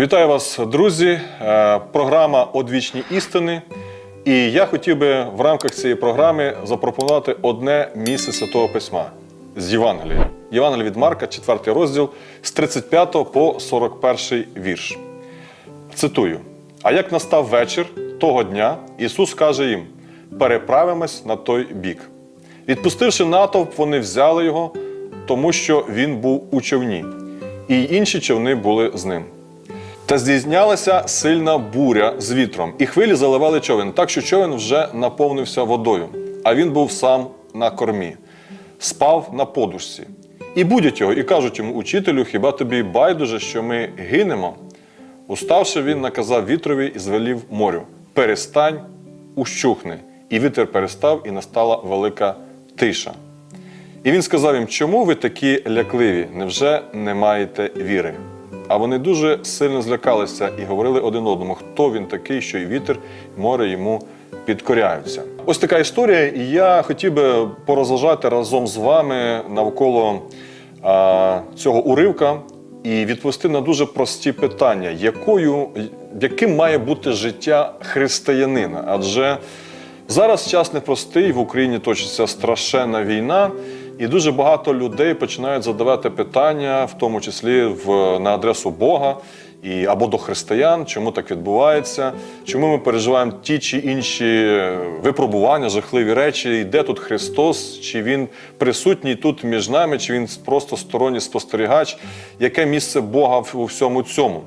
Вітаю вас, друзі. Е, Програма Одвічні істини. І я хотів би в рамках цієї програми запропонувати одне місце Святого Письма з Євангелія. Євангелія від Марка, 4 розділ з 35 по 41 вірш. Цитую: А як настав вечір того дня, Ісус каже їм: переправимось на той бік. Відпустивши натовп, вони взяли його, тому що він був у човні, і інші човни були з ним. Та здійснялася сильна буря з вітром, і хвилі заливали човен, так що човен вже наповнився водою, а він був сам на кормі, спав на подушці. І будять його, і кажуть йому, учителю, хіба тобі байдуже, що ми гинемо? Уставши, він наказав вітрові і звелів морю: перестань, ущухни. І вітер перестав, і настала велика тиша. І він сказав їм, чому ви такі лякливі? Невже не маєте віри? А вони дуже сильно злякалися і говорили один одному, хто він такий, що і вітер, і море йому підкоряються. Ось така історія, і я хотів би порозважати разом з вами навколо а, цього уривка і відповісти на дуже прості питання, якою, яким має бути життя християнина? Адже Зараз час непростий, в Україні точиться страшенна війна, і дуже багато людей починають задавати питання, в тому числі в, на адресу Бога і, або до християн, чому так відбувається, чому ми переживаємо ті чи інші випробування, жахливі речі, і де тут Христос, чи Він присутній тут між нами, чи Він просто сторонній спостерігач, яке місце Бога у всьому цьому.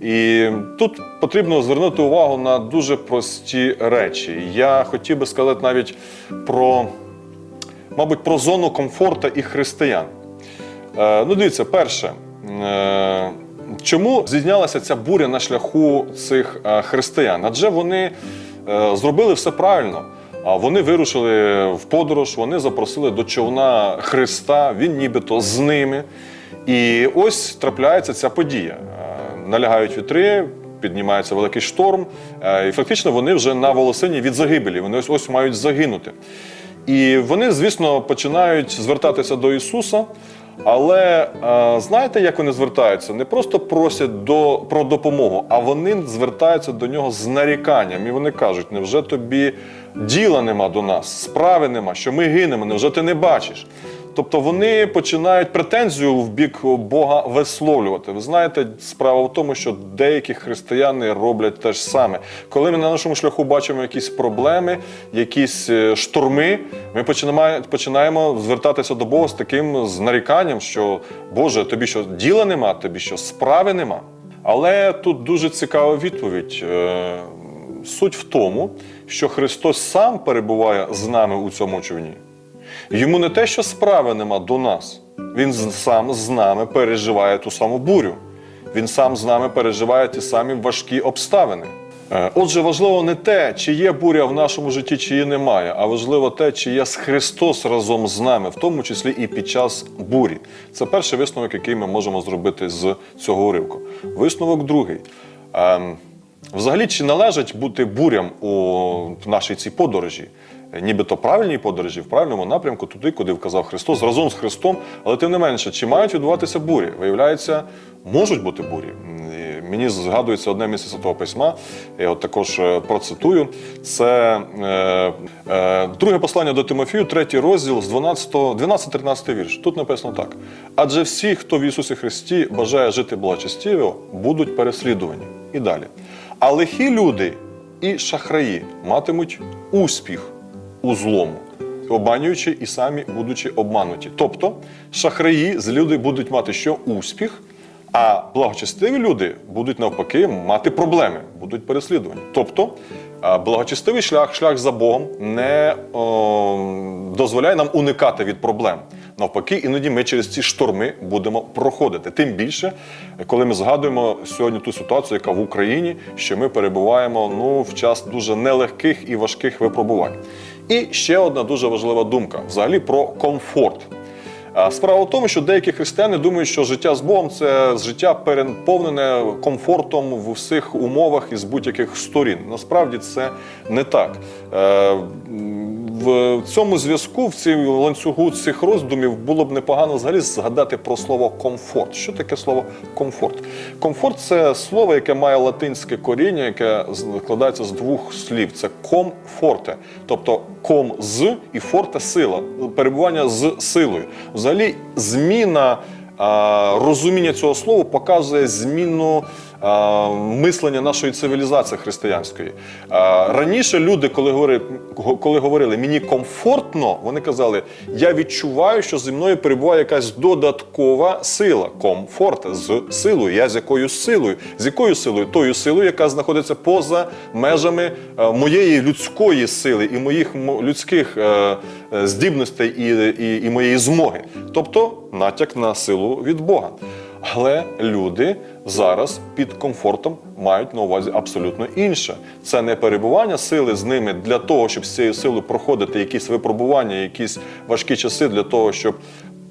І тут потрібно звернути увагу на дуже прості речі. Я хотів би сказати навіть про, мабуть, про зону комфорту і християн. Е, ну, дивіться, перше, е, чому зізнялася ця буря на шляху цих е, християн? Адже вони зробили все правильно. А вони вирушили в подорож, вони запросили до човна Христа, він нібито з ними. І ось трапляється ця подія. Налягають вітри, піднімається великий шторм, і фактично вони вже на волосині від загибелі. Вони ось ось мають загинути. І вони, звісно, починають звертатися до Ісуса. Але е, знаєте, як вони звертаються? Не просто просять до, про допомогу, а вони звертаються до нього з наріканням. І вони кажуть: невже тобі діла нема до нас, справи нема, що ми гинемо, невже ти не бачиш? Тобто вони починають претензію в бік Бога висловлювати. Ви знаєте, справа в тому, що деякі християни роблять те ж саме. Коли ми на нашому шляху бачимо якісь проблеми, якісь е, шторми, ми починаємо, починаємо звертатися до Бога з таким з наріканням, що Боже, тобі що діла нема, тобі що справи нема. Але тут дуже цікава відповідь. Е, Суть в тому, що Христос сам перебуває з нами у цьому човні. Йому не те, що справи нема до нас. Він сам з нами переживає ту саму бурю. Він сам з нами переживає ті самі важкі обставини. Е, Отже, важливо не те, чи є буря в нашому житті, чи її немає, а важливо те, чи є Христос разом з нами, в тому числі і під час бурі. Це перший висновок, який ми можемо зробити з цього уривку. Висновок другий. Взагалі, чи належить бути бурям у нашій цій подорожі? Нібито правильній подорожі, в правильному напрямку, туди, куди вказав Христос, разом з Христом, але тим не менше, чи мають відбуватися бурі? Виявляється, можуть бути бурі. Мені згадується одне місце Святого Письма, я от також е, процитую. Це е, е, друге послання до Тимофію, третій розділ з 12-13 вірш. Тут написано так: адже всі, хто в Ісусі Христі бажає жити благочестиво, будуть переслідувані. І далі. А лихі люди і шахраї матимуть успіх у злому, обманюючи і самі будучи обмануті. Тобто шахраї з люди будуть мати що успіх, а благочестиві люди будуть навпаки мати проблеми, будуть переслідувані. Тобто благочестивий шлях, шлях за Богом, не о, дозволяє нам уникати від проблем. Навпаки, іноді ми через ці шторми будемо проходити. Тим більше, коли ми згадуємо сьогодні ту ситуацію, яка в Україні, що ми перебуваємо ну, в час дуже нелегких і важких випробувань. І ще одна дуже важлива думка взагалі про комфорт. Справа в тому, що деякі християни думають, що життя з Богом це життя переповнене комфортом в усіх умовах і з будь-яких сторін. Насправді це не так. В цьому зв'язку, в цій ланцюгу цих роздумів, було б непогано взагалі згадати про слово комфорт. Що таке слово комфорт? Комфорт це слово, яке має латинське коріння, яке складається з двох слів: це комфорте, тобто ком з і форте сила, перебування з силою. Взагалі, зміна. Розуміння цього слова показує зміну мислення нашої цивілізації християнської. Раніше люди, коли говорили, говорили мені комфортно, вони казали, я відчуваю, що зі мною перебуває якась додаткова сила. Комфорт з силою. Я з якою силою? З якою силою? Тою силою, яка знаходиться поза межами е, моєї людської сили і моїх мо- людських е, е, здібностей і моєї змоги. Тобто натяк на силу від Бога. Але люди зараз під комфортом мають на увазі абсолютно інше. Це не перебування сили з ними для того, щоб з цією силою проходити якісь випробування, якісь важкі часи для того, щоб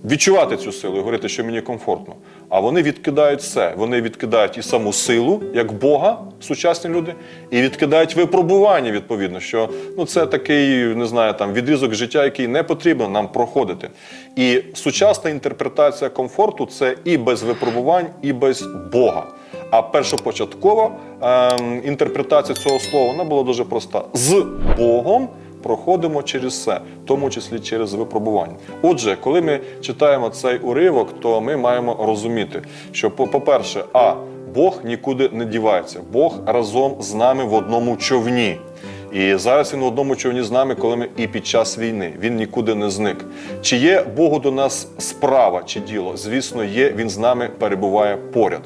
відчувати цю силу і говорити, що мені комфортно. А вони відкидають все. Вони відкидають і саму силу, як Бога, сучасні люди, і відкидають випробування, відповідно, що ну це такий, не знаю, там відрізок життя, який не потрібно нам проходити. І сучасна інтерпретація комфорту це і без випробувань, і без Бога. А першопочаткова ем, інтерпретація цього слова вона була дуже проста: з Богом проходимо через все, в тому числі через випробування. Отже, коли ми читаємо цей уривок, то ми маємо розуміти, що, по- по-перше, а Бог нікуди не дівається, Бог разом з нами в одному човні. І зараз він в одному човні з нами, коли ми і під час війни. Він нікуди не зник. Чи є Богу до нас справа чи діло? Звісно, є. Він з нами перебуває поряд.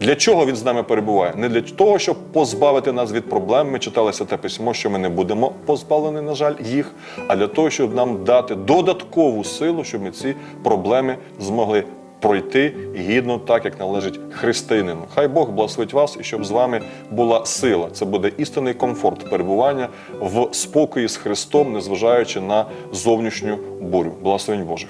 Для чого він з нами перебуває? Не для того, щоб позбавити нас від проблем. Ми читали святе письмо, що ми не будемо позбавлені, на жаль, їх, а для того, щоб нам дати додаткову силу, щоб ми ці проблеми змогли пройти гідно, так як належить християнину. Хай Бог благословить вас і щоб з вами була сила. Це буде істинний комфорт перебування в спокої з Христом, незважаючи на зовнішню бурю. Благословень Божих.